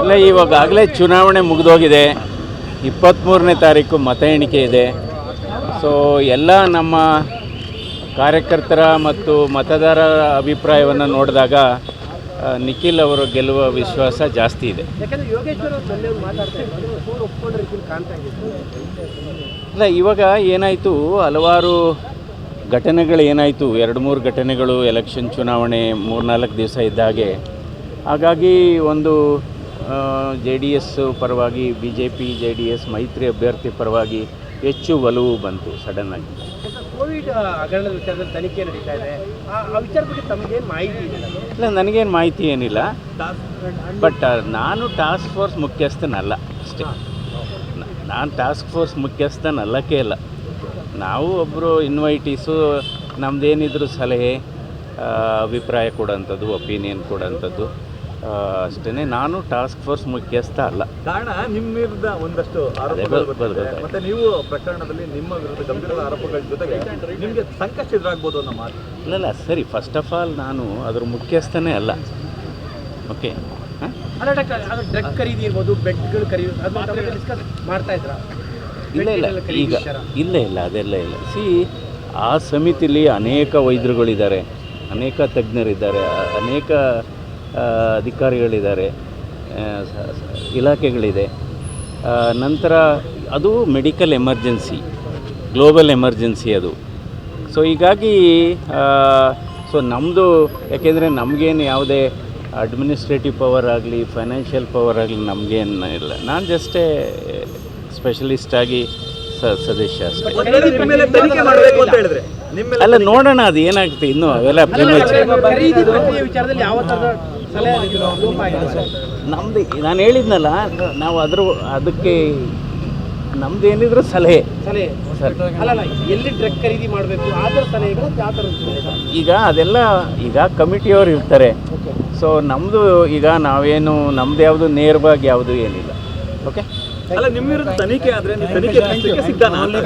ಅಲ್ಲ ಇವಾಗಲೇ ಚುನಾವಣೆ ಮುಗಿದೋಗಿದೆ. ಇಪ್ಪತ್ತ್ಮೂರನೇ ತಾರೀಕು ಮತ ಎಣಿಕೆ ಇದೆ. ಸೊ ಎಲ್ಲ ನಮ್ಮ ಕಾರ್ಯಕರ್ತರ ಮತ್ತು ಮತದಾರರ ಅಭಿಪ್ರಾಯವನ್ನು ನೋಡಿದಾಗ ನಿಖಿಲ್ ಅವರು ಗೆಲ್ಲುವ ವಿಶ್ವಾಸ ಜಾಸ್ತಿ ಇದೆ. ಇಲ್ಲ ಇವಾಗ ಏನಾಯಿತು ಹಲವಾರು ಘಟನೆಗಳು ಏನಾಯಿತು ಎರಡು ಮೂರು ಘಟನೆಗಳು ಎಲೆಕ್ಷನ್ ಚುನಾವಣೆ ಮೂರ್ನಾಲ್ಕು ದಿವಸ ಇದ್ದ ಹಾಗೆ. ಹಾಗಾಗಿ ಒಂದು ಜೆ ಡಿ ಎಸ್ ಪರವಾಗಿ B J P J D S ಮೈತ್ರಿ ಅಭ್ಯರ್ಥಿ ಪರವಾಗಿ ಹೆಚ್ಚು ಒಲವು ಬಂತು ಸಡನ್ನಾಗಿ ಕೋವಿಡ್ ಹಗರಣದ ವಿಚಾರದಲ್ಲಿ ತನಿಖೆ ನಡೀತಾ ಇದೆ. ಆ ವಿಚಾರ ಬಗ್ಗೆ ತಮಗೇನು ಮಾಹಿತಿ ಇಲ್ಲ ನನಗೇನು ಮಾಹಿತಿ ಏನಿಲ್ಲ. ಬಟ್ ನಾನು ಟಾಸ್ಕ್ ಫೋರ್ಸ್ ಮುಖ್ಯಸ್ಥನಲ್ಲ ಅಷ್ಟೇ. ನಾನು ಟಾಸ್ಕ್ ಫೋರ್ಸ್ ಮುಖ್ಯಸ್ಥನಲ್ಲಕ್ಕೆ ಇಲ್ಲ. ನಾವು ಒಬ್ಬರು ಇನ್ವೈಟೀಸು ನಮ್ಮದೇನಿದ್ರು ಸಲಹೆ ಅಭಿಪ್ರಾಯ ಕೊಡೋಂಥದ್ದು ಒಪಿನಿಯನ್ ಕೊಡೋಂಥದ್ದು. ಅಷ್ಟೇ ನಾನು ಟಾಸ್ಕ್ ಫೋರ್ಸ್ ಮುಖ್ಯಸ್ಥ ಅಲ್ಲ. ಕಾರಣ ನಿಮ್ಮ ವಿರುದ್ಧ ಒಂದಷ್ಟು ಆರೋಪಗಳು ಬರ್ತಿದೆ. ಮತ್ತೆ ನೀವು ಪ್ರಕರಣದಲ್ಲಿ ನಿಮ್ಮ ವಿರುದ್ಧ ಗಂಭೀರ ಆರೋಪಗಳ ಜೊತೆಗೆ ನಿಮಗೆ ಸಂಕಷ್ಟ ಎದುರಾಗ್ಬೋದು ಅನ್ನೋ ಮಾತು. ಇಲ್ಲ ಸರಿ ಫಸ್ಟ್ ಆಫ್ ಆಲ್ ನಾನು ಅದ್ರ ಮುಖ್ಯಸ್ಥನೇ ಅಲ್ಲ. ಓಕೆ ಹಾಂ? ಅಲ್ಲ ಡಾಕ್ಟರ್ ಅದು ಡ್ರಗ್ ಖರೀದಿ ಇರ್ಬೋದು ಬೆಡ್ಗಳು ಖರೀದಿ ಅದು ಡಿಸ್ಕಸ್ ಮಾಡ್ತಾ ಇದ್ರ. ಇಲ್ಲ ಇಲ್ಲ ಈಗ ಇಲ್ಲ ಇಲ್ಲ ಅದೆಲ್ಲ ಇಲ್ಲ. ಸಿ ಆ ಸಮಿತಿಲಿ ಅನೇಕ ವೈದ್ಯರುಗಳಿದ್ದಾರೆ ಅನೇಕ ತಜ್ಞರಿದ್ದಾರೆ ಅ- ಅನೇಕ ಅಧಿಕಾರಿಗಳಿದ್ದಾರೆ ಇಲಾಖೆಗಳಿದೆ ನಂತರ ಅದು ಮೆಡಿಕಲ್ ಎಮರ್ಜೆನ್ಸಿ ಗ್ಲೋಬಲ್ ಎಮರ್ಜೆನ್ಸಿ ಅದು ಸೊ ಹೀಗಾಗಿ ಸೊ ನಮ್ಮದು ಯಾಕೆಂದರೆ ನಮಗೇನು ಯಾವುದೇ ಅಡ್ಮಿನಿಸ್ಟ್ರೇಟಿವ್ ಪವರ್ ಆಗಲಿ ಫೈನಾನ್ಷಿಯಲ್ ಪವರ್ ಆಗಲಿ ನಮಗೇನು ಇಲ್ಲ ನಾನು ಜಸ್ಟೇ ಸ್ಪೆಷಲಿಸ್ಟಾಗಿ ಸ ಸದಸ್ಯ ಅಷ್ಟೇ ಅಲ್ಲ ನೋಡೋಣ ಅದು ಏನಾಗುತ್ತೆ ಇನ್ನೂ ಅವೆಲ್ಲ ನಮ್ಮದು ನಾನು ಹೇಳಿದ್ನಲ್ಲ ನಾವು ಅದ್ರ ಅದಕ್ಕೆ ನಮ್ದು ಏನಿದ್ರು ಸಲಹೆ. ಎಲ್ಲಿ ಡ್ರಗ್ ಖರೀದಿ ಮಾಡಬೇಕು ಆದ್ರ ಸಲಹೆಗಳು ಯಾವ ಈಗ ಅದೆಲ್ಲ ಈಗ ಕಮಿಟಿಯವರು ಇರ್ತಾರೆ. ಸೊ ನಮ್ಮದು ಈಗ ನಾವೇನು ನಮ್ದು ಯಾವುದು ನೇರವಾಗಿ ಯಾವುದು ಏನಿಲ್ಲ. ಓಕೆ? ಅಲ್ಲ ನಿಮ್ಮ ತನಿಖೆ ಆದ್ರೆ ತನಿಖೆ ನಡೆಸಲಿಕ್ಕೆ ಸಿದ್ಧನಾ? ಅಂತ?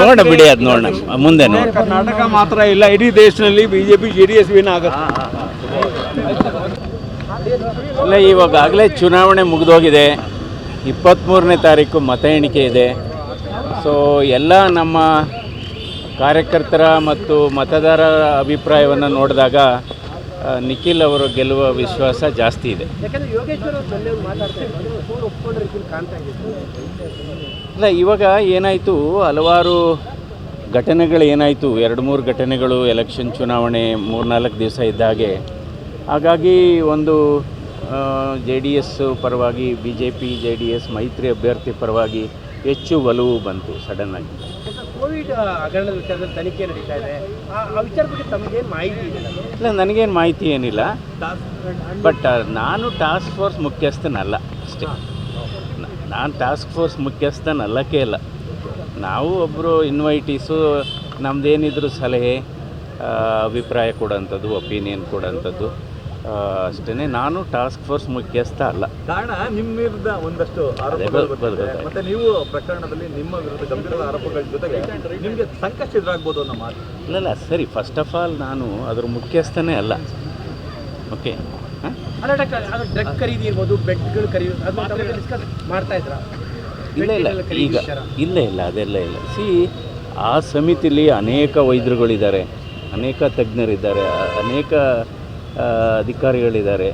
ನೋಡ ಬಿಡಿ ಅದು ನೋಡೋಣ. ಮುಂದೆ ನೋಡ ಕರ್ನಾಟಕ ಮಾತ್ರ ಇಲ್ಲ ಇಡೀ ದೇಶದಲ್ಲಿ BJP J D S win ಆಗುತ್ತೆ. ಇಲ್ಲ ಇವಾಗಾಗಲೇ ಚುನಾವಣೆ ಮುಗಿದೋಗಿದೆ. ಇಪ್ಪತ್ತ್ಮೂರನೇ ತಾರೀಕು ಮತ ಎಣಿಕೆ ಇದೆ. ಸೊ ಎಲ್ಲ ನಮ್ಮ ಕಾರ್ಯಕರ್ತರ ಮತ್ತು ಮತದಾರರ ಅಭಿಪ್ರಾಯವನ್ನು ನೋಡಿದಾಗ ನಿಖಿಲ್ ಅವರು ಗೆಲ್ಲುವ ವಿಶ್ವಾಸ ಜಾಸ್ತಿ ಇದೆ. ಅಲ್ಲ ಇವಾಗ ಏನಾಯಿತು ಹಲವಾರು ಘಟನೆಗಳು ಏನಾಯಿತು ಎರಡು ಮೂರು ಘಟನೆಗಳು ಎಲೆಕ್ಷನ್ ಚುನಾವಣೆ ಮೂರ್ನಾಲ್ಕು ದಿವಸ ಇದ್ದ ಹಾಗೆ. ಹಾಗಾಗಿ ಒಂದು ಜೆ ಡಿ ಎಸ್ ಪರವಾಗಿ B J P J D S ಮೈತ್ರಿ ಅಭ್ಯರ್ಥಿ ಪರವಾಗಿ ಹೆಚ್ಚು ಒಲವು ಬಂತು ಸಡನ್ನಾಗಿ ಕೋವಿಡ್ ಹಗರಣದ ವಿಚಾರದಲ್ಲಿ ತನಿಖೆ ನಡೀತಾ ಇದೆ. ಆ ವಿಚಾರ ಬಗ್ಗೆ ತಮಗೇನು ಮಾಹಿತಿ ಇಲ್ಲ ನನಗೇನು ಮಾಹಿತಿ ಏನಿಲ್ಲ. ಬಟ್ ನಾನು ಟಾಸ್ಕ್ ಫೋರ್ಸ್ ಮುಖ್ಯಸ್ಥನಲ್ಲ ಅಷ್ಟೇ. ನಾನು ಟಾಸ್ಕ್ ಫೋರ್ಸ್ ಮುಖ್ಯಸ್ಥನಲ್ಲಕ್ಕೆ ಇಲ್ಲ. ನಾವು ಒಬ್ಬರು ಇನ್ವೈಟೀಸು ನಮ್ಮದೇನಿದ್ರು ಸಲಹೆ ಅಭಿಪ್ರಾಯ ಕೊಡೋಂಥದ್ದು ಒಪಿನಿಯನ್ ಕೊಡೋಂಥದ್ದು. ಅಷ್ಟೇ ನಾನು ಟಾಸ್ಕ್ ಫೋರ್ಸ್ ಮುಖ್ಯಸ್ಥ ಅಲ್ಲ. ಕಾರಣ ನಿಮ್ಮ ವಿರುದ್ಧ ಒಂದಷ್ಟು ಆರೋಪಗಳು ಮತ್ತೆ ನೀವು ಪ್ರಕರಣದಲ್ಲಿ ನಿಮ್ಮ ವಿರುದ್ಧ ಗಂಭೀರ ಆರೋಪಗಳ ಜೊತೆಗೆ ನಿಮಗೆ ಸಂಕಷ್ಟ ಎದುರಾಗ್ಬೋದು ಅನ್ನೋ ಮಾತು. ಇಲ್ಲ ಸರಿ ಫಸ್ಟ್ ಆಫ್ ಆಲ್ ನಾನು ಅದ್ರ ಮುಖ್ಯಸ್ಥನೇ ಅಲ್ಲ. ಓಕೆ ಡ್ರಗ್ ಖರೀದಿ ಇರ್ಬೋದು ಬೆಡ್ಗಳು ಖರೀದಿ ಅದು ಡಿಸ್ಕಸ್ ಮಾಡ್ತಾ ಇದ್ರ? ಇಲ್ಲ ಇಲ್ಲ. ಈಗ ಇಲ್ಲ ಇಲ್ಲ. ಅದೆಲ್ಲ ಇಲ್ಲ. ಸಿ ಆ ಸಮಿತಿಲಿ ಅನೇಕ ವೈದ್ಯರುಗಳಿದ್ದಾರೆ. ಅನೇಕ ತಜ್ಞರಿದ್ದಾರೆ. ಅನೇಕ ಅಧಿಕಾರಿಗಳಿದ್ದಾರೆ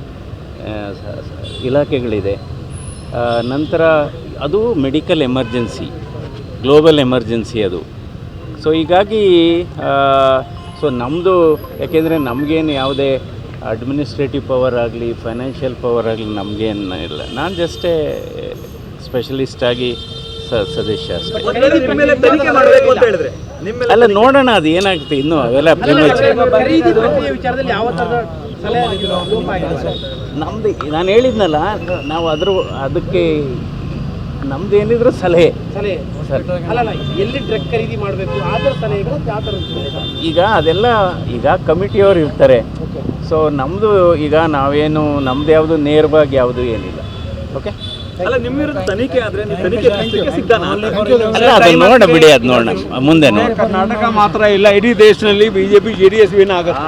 ಇಲಾಖೆಗಳಿದೆ. ನಂತರ ಅದು ಮೆಡಿಕಲ್ ಎಮರ್ಜೆನ್ಸಿ ಗ್ಲೋಬಲ್ ಎಮರ್ಜೆನ್ಸಿ ಅದು. ಸೊ ಹೀಗಾಗಿ ಸೊ ನಮ್ಮದು ಯಾಕೆಂದರೆ ನಮಗೇನು ಯಾವುದೇ ಅಡ್ಮಿನಿಸ್ಟ್ರೇಟಿವ್ ಪವರ್ ಆಗಲಿ ಫೈನಾನ್ಷಿಯಲ್ ಪವರ್ ಆಗಲಿ ನಮಗೇನು ಇಲ್ಲ. ನಾನು ಜಸ್ಟೇ ಸ್ಪೆಷಲಿಸ್ಟ್ ಆಗಿ ಸ ಸದಸ್ಯ ಅಷ್ಟೇ. ಅಲ್ಲ ನೋಡೋಣ ಅದು ಏನಾಗುತ್ತೆ. ಇನ್ನೂ ಅವೆಲ್ಲ ನಮ್ಮದು ನಾನು ಹೇಳಿದ್ನಲ್ಲ ನಾವು ಅದ್ರ ಅದಕ್ಕೆ ನಮ್ದು ಏನಿದ್ರು ಸಲಹೆ. ಸಲಹೆ. ಸರ್. ಅಲ್ಲಲ್ಲ ಎಲ್ಲಿ ಟ್ರಕ್ ಖರೀದಿ ಮಾಡಬೇಕು ಆ ಥರ ಸಲಹೆಗಳು ಯಾವ ಥರದ ಈಗ ಅದೆಲ್ಲ ಈಗ ಕಮಿಟಿಯವರು ಇರ್ತಾರೆ. ಸೊ ನಮ್ಮದು ಈಗ ನಾವೇನು ನಮ್ದು ಯಾವುದು ನೇರವಾಗಿ ಯಾವುದು ಏನಿಲ್ಲ. ಓಕೆ ಅಲ್ಲ ನಿಮ್ಮ ತನಿಖೆ ಆದ್ರೆ ತನಿಖೆ ಅದು ನೋಡ ಬಿಡಿ ಅದು ನೋಡೋಣ. ಮುಂದೆ ನೋಡ ಕರ್ನಾಟಕ ಮಾತ್ರ ಇಲ್ಲ ಇಡೀ ದೇಶದಲ್ಲಿ BJP J D S win ಆಗುತ್ತೆ.